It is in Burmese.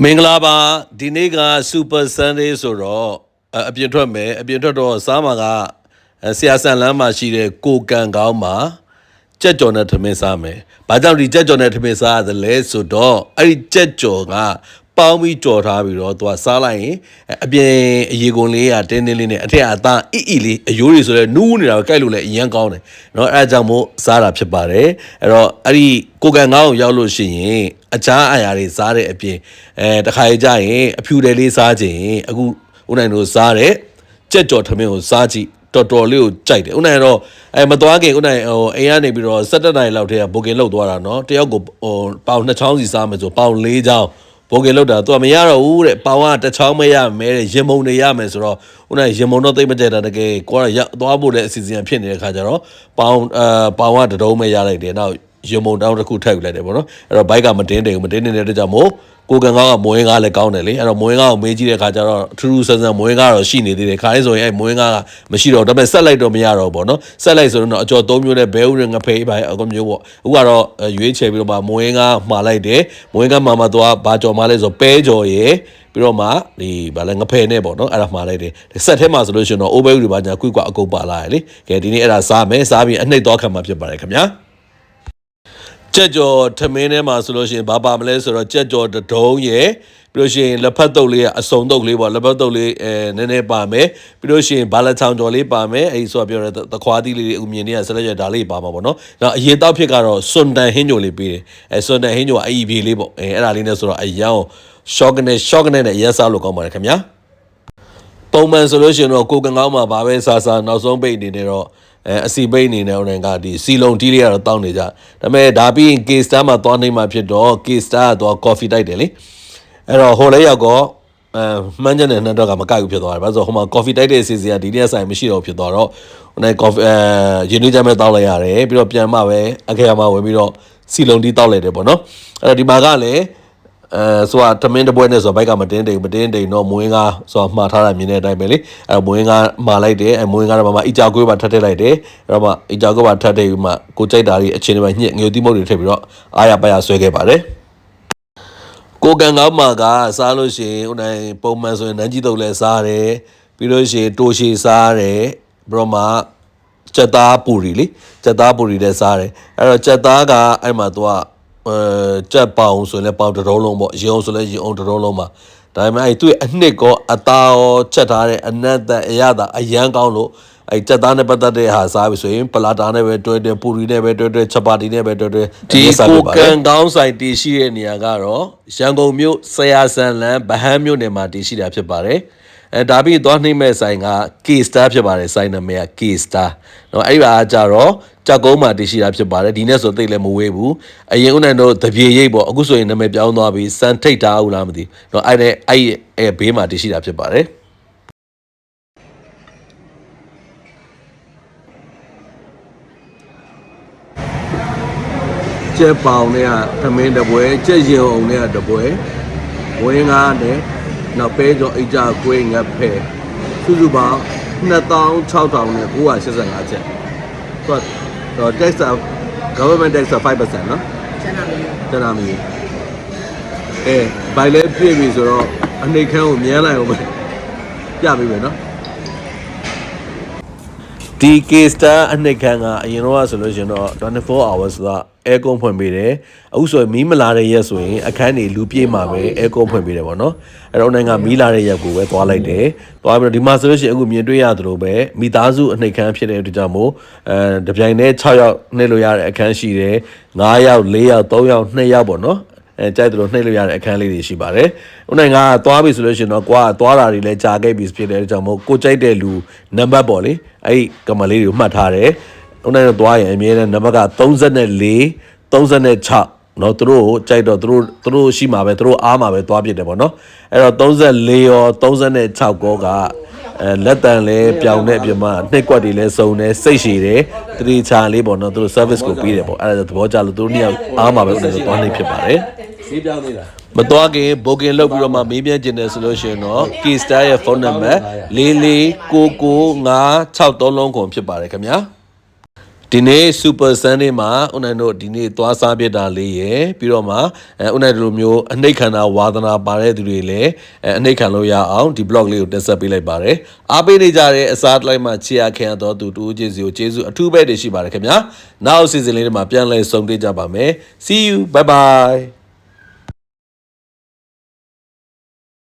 မင်္ဂလာပါဒီနေ့က Super Sunday ဆိုတော့အအပြင်ထွက်မယ်အပြင်ထွက်တော့စားမှာကအဲဆရာဆန်လမ်းမှာရှိတဲ့ကိုကန်ကောင်းမှာကြက်ကြော်နဲ့ထမင်းစားမယ်။ဘာကြောင့်ဒီကြက်ကြော်နဲ့ထမင်းစားရတယ်လဲဆိုတော့အဲ့ဒီကြက်ကြော်က ပေါင်းပြီးကြော်ထားပြီးတော့သူကစားလိုက်ရင်အဲအပြင်အရေကုန်လေးကတင်းတင်းလေးနဲ့အထက်အသားအီအီလေးအယိုးတွေဆိုလဲနူးနေတာပဲကြိုက်လို့လဲအရန်ကောင်းတယ်။နော်အဲ့ဒါကြောင့်မို့စားတာဖြစ်ပါတယ်။အဲ့တော့အဲ့ဒီကိုကန်ကောင်းကိုရောက်လို့ရှိရင် အခြားအရာတွေစားတဲ့အပြင်အဲတခါကြရင်အဖြူတယ်လေးစားခြင်းအခုဦးနိုင်တို့စားတဲ့ကြက်ကြော်ထမင်းကိုစားကြည့်တော်တော်လေးကိုကြိုက်တယ်ဦးနိုင်တော့အဲမသွားခင်ဦးနိုင်ဟိုအိမ်ကနေပြီးတော့17နိုင်လောက်တည်းကဘိုကင်လောက်သွားတာเนาะတယောက်ကိုဟိုပေါင်2ချောင်းစီစားမယ်ဆိုပေါင်4ချောင်း ဘိုကင်လောက်တာသူကမရတော့ဘူးတဲ့ပေါင်ကတစ်ချောင်းမရမယ်တဲ့ရင်မုံနေရမယ်ဆိုတော့ဦးနိုင်ရင်မုံတော့သိမကြက်တာတကယ်ကိုကရောက်သွားဖို့လည်းအစီအစဉ်ဖြစ်နေတဲ့ခါကျတော့ပေါင်အဲပေါင်ကတတုံးမရလိုက်တယ်နောက်ရေမုံတောင်းတစ်ခုထပ်ယူလိုက်တယ်ပေါ့နော်အဲ့တော့ဘိုက်ကမတင်းတယ်ဘူးမတင်းနေတဲ့အတွက်ကြောင့်မို့ ကိုကန်ကောင်းကမွေးကားလည်းကောင်းတယ်လေအဲ့တော့မွေးကားကိုမေးကြည့်တဲ့ခါကျတော့ထူးထူးဆန်းဆန်းမွေးကားတော့ရှိနေသေးတယ်ခါလေးဆိုရင်အဲ့မွေးကားကမရှိတော့ဒါပေမဲ့ဆက်လိုက်တော့မရတော့ဘူးပေါ့နော်ဆက်လိုက်ဆိုတော့အကျော်၃မျိုးနဲ့ဘဲဥရငဖေးပါအကုန်မျိုးပေါ့အခုကတော့ရွေးချယ်ပြီးတော့မှမွေးကားမှာလိုက်တယ်မွေးကားမှာမှသွားဘာကြော်မှလဲဆိုပဲကြော်ရယ်ပြီးတော့မှဒီဗာလဲငဖယ်နဲ့ပေါ့နော်အဲ့ဒါမှာလိုက်တယ်ဆက်ထဲမှာဆိုလို့ရှိရင်တော့အိုးဘဲဥတွေပါညာကွိကွာအကုန်ပါလာရလေကဲဒီနေ့အဲ့ဒါစားမယ်စားပြီးအနှိပ်တော့ခံမှာဖြစ်ပါတယ်ခင်ဗျာ ကြက်ကြော်ထမင်းထဲမှာဆိုလို့ရှိရင်ဘာပါမလဲဆိုတော့ကြက်ကြော်တဒုံးရယ်ပြီးလို့ရှိရင်လက်ဖက်တုပ်လေးကအစုံတုပ်လေးပေါ့လက်ဖက်တုပ်လေးအဲနည်းနည်းပါမယ်ပြီးလို့ရှိရင်ဘာလက်ချောင်းကြော်လေးပါမယ်အဲဒီဆိုတော့ပြောတဲ့သခွားသီးလေးတွေအမြင်တွေကဆက်လက်ရဒါလေးပါမှာပေါ့နော်နောက်အရင်တောက်ဖြစ်ကတော့စွန်တန်ဟင်းညိုလေးပေးတယ်အဲစွန်တန်ဟင်းညိုကအီပြေလေးပေါ့အဲအဲ့ဒါလေးနဲ့ဆိုတော့အရန်ရှော့ကနေရှော့ကနေနဲ့အရင်စားလို့ကောင်းပါတယ်ခင်ဗျာပုံမှန်ဆိုလို့ရှိရင်တော့ကိုကန်ကောင်းမှာဘာပဲစားစားနောက်ဆုံးပိတ်အနေနဲ့တော့ အဲအစီပိတ်အနေနဲ့ဦးနိုင်ကဒီစီလုံတီးလေးကတော့တောင်းနေကြဒါပေမဲ့ဒါပြီးရင် K star မှာသွားနေမှာဖြစ်တော့ K star ကတော့ coffee တိုက်တယ်လေအဲ့တော့ဟိုလည်းရောက်တော့အဲမှန်းချက်နဲ့နှက်တော့ကမကိုက်ဘူးဖြစ်သွားတယ်ဘာလို့ဆိုဟိုမှာ coffee တိုက်တဲ့အစီအစဉ်ကဒီနေ့ဆိုင်မရှိတော့ဖြစ်သွားတော့ဟိုနိုင် coffee အဲရင်းနှီးကြမ်းမဲ့တောင်းလိုက်ရတယ်ပြီးတော့ပြန်မှပဲအခေရမှာဝင်ပြီးတော့စီလုံတီးတောက်လိုက်တယ်ပေါ့နော်အဲ့တော့ဒီမှာကလည်း အဲဆိုတာတမင်းတပွဲနဲ့ဆိုတော့ဘိုက်ကမတင်းတိမ်မတင်းတိမ်တော့မွေးကားဆိုတာမှားထားတာမြင်တဲ့အတိုင်းပဲလေအဲမွေးကားမှာလိုက်တယ်အဲမွေးကားတော့မှအီကြောက်ကွေးပါထပ်ထည့်လိုက်တယ်အဲ့တော့မှအီကြောက်ကွေးပါထပ်ထည့်ပြီးမှကိုကြိုက်တာတွေအချင်းတွေမှာညှက်ငွေတိမုတ်တွေထည့်ပြီးတော့အားရပါရဆွဲခဲ့ပါတယ်ကိုကန်ကောင်းမှာကစားလို့ရှိရင်ဟိုနိုင်ပုံမှန်ဆိုရင်နန်းကြီးတုပ်လဲစားတယ်ပြီးလို့ရှိရင်တိုးရှည်စားတယ်ပြီးတော့မှကြက်သားပူရီလေကြက်သားပူရီလည်းစားတယ်အဲ့တော့ကြက်သားကအဲ့မှာသူက အဲကြက်ပေါင်ဆိုရင်လည်းပေါင်တစ်လုံးလုံးပေါ့ရေအောင်ဆိုလည်းရေအောင်တစ်လုံးလုံးပါဒါပေမဲ့အဲ့သူ့ရဲ့အနှစ်ကောအသားရောချက်ထားတဲ့အနက်သက်အရသာအရန်ကောင်းလို့အဲ့ကြက်သားနဲ့ပတ်သက်တဲ့ဟာစားပြီဆိုရင်ပလာတာနဲ့ပဲတွဲတွဲပူရီနဲ့ပဲတွဲတွဲချက်ပါတီနဲ့ပဲတွဲတွဲဒီကိုကန်ကောင်းဆိုင်တည်ရှိတဲ့နေရာကတော့ရန်ကုန်မြို့ဆရာဆန်လန်ဗဟန်းမြို့နယ်မှာတည်ရှိတာဖြစ်ပါတယ် အဲဒါပြီးသွားနှိမ့်မဲ့ဆိုင်က K Star ဖြစ်ပါတယ်ဆိုင်နာမည်က K Star เนาะအဲ့ဒီဟာကကြတော့ကြောက်ကုန်းမှာတည်ရှိတာဖြစ်ပါတယ်ဒီနေ့ဆိုသိလည်းမဝေးဘူးအရင်ဦးနိုင်တို့တပြေရိပ်ပေါ့အခုဆိုရင်နာမည်ပြောင်းသွားပြီးစံထိတ်ထားဦးလားမသိဘူးเนาะအဲ့ဒါအဲ့အဲဘေးမှာတည်ရှိတာဖြစ်ပါတယ်ကျက်ပေါင်နဲ့ကသမင်းတပွဲကျက်ရင်အောင်နဲ့ကတပွဲဝင်းကားနဲ့ နောက်ပဲကြောအိတ်ကြကွေးငတ်ဖဲစုစုပေါင်း2600နဲ့985ချက်သူကတော့ tax government tax 5%နော်ကျန်တာမျိုးတနာမီအဲဘိုင်လဲပြည့်ပြီဆိုတော့အနှိတ်ခမ်းကိုမြန်းလိုက်အောင်ပဲပြပေးမယ်နော်ဒီ K star အနှိတ်ခမ်းကအရင်တော့ဆိုလို့ရှင်တော့24 hours ဆိုတာ air con ဖွင့်ပေးတယ်အခုဆိုရင်မီးမလာတဲ့ရက်ဆိုရင်အခန်းတွေလူပြေးမှာပဲ air con ဖွင့်ပေးတယ်ပေါ့နော်အဲ့တော့နိုင်ငံမီးလာတဲ့ရက်ကိုပဲသွားလိုက်တယ်သွားပြီးတော့ဒီမှာဆိုလို့ရှိရင်အခုမြင်တွေ့ရသလိုပဲမိသားစုအနှိတ်ခမ်းဖြစ်တဲ့အတွက်ကြောင့်မို့အဲတပြိုင်တည်း6ယောက်နှိပ်လို့ရတဲ့အခန်းရှိတယ်9ယောက်4ယောက်3ယောက်2ယောက်ပေါ့နော်အဲကြိုက်တယ်လို့နှိပ်လို့ရတဲ့အခန်းလေးတွေရှိပါတယ်။ဦးနိုင်ငံကသွားပြီဆိုလို့ရှိရင်တော့ကိုကသွားတာတွေလည်းကြာခဲ့ပြီဖြစ်တဲ့အတွက်ကြောင့်မို့ကိုကြိုက်တဲ့လူနံပါတ်ပေါ့လေ။အဲ့ဒီကမလေးတွေကိုမှတ်ထားတယ်။ နှုတ်နဲ့တော့သွားရင်အမြဲတမ်းနံပါတ်က34 36နော်သူတို့ကြိုက်တော့သူတို့သူတို့ရှိမှာပဲသူတို့အားမှာပဲသွားပြစ်တယ်ပေါ့နော်အဲ့တော့34ရော36ကောကအဲလက်တန်လဲပြောင်တဲ့အပြင်မှာနှစ်ကွက်တွေလဲစုံတယ်စိတ်ရှည်တယ်တတိချာလေးပေါ့နော်သူတို့ service ကိုပေးတယ်ပေါ့အဲ့ဒါသဘောကျလို့သူတို့နှစ်ယောက်အားမှာပဲဆိုတော့သွားနေဖြစ်ပါတယ်ဈေးပြောင်းနေတာမတော်ခင် booking လုပ်ပြီးတော့မှမေးမြန်းကျင်တယ်ဆိုလို့ရှိရင်တော့ K Star ရဲ့ phone number 449963လုံးကုန်ဖြစ်ပါတယ်ခင်ဗျာ ဒီနေ့ Super Sunday မှာဦးနိုင်တို့ဒီနေ့သွားစားပြစ်တာလေးရယ်ပြီးတော့မှအဲဦးနိုင်တို့လိုမျိုးအနှိတ်ခန္ဓာဝါသနာပါတဲ့သူတွေလည်းအဲအနှိတ်ခံလို့ရအောင်ဒီ blog လေးကိုတက်ဆက်ပေးလိုက်ပါတယ်အားပေးနေကြတဲ့အစားတစ်လိုက်မှာချီရခင်ရတော့သူတူချင်းစီကိုကျေးဇူးအထူးပဲတင်ရှိပါတယ်ခင်ဗျာနောက်အစီအစဉ်လေးတွေမှာပြန်လည်ဆုံတွေ့ကြပါမယ် see you bye bye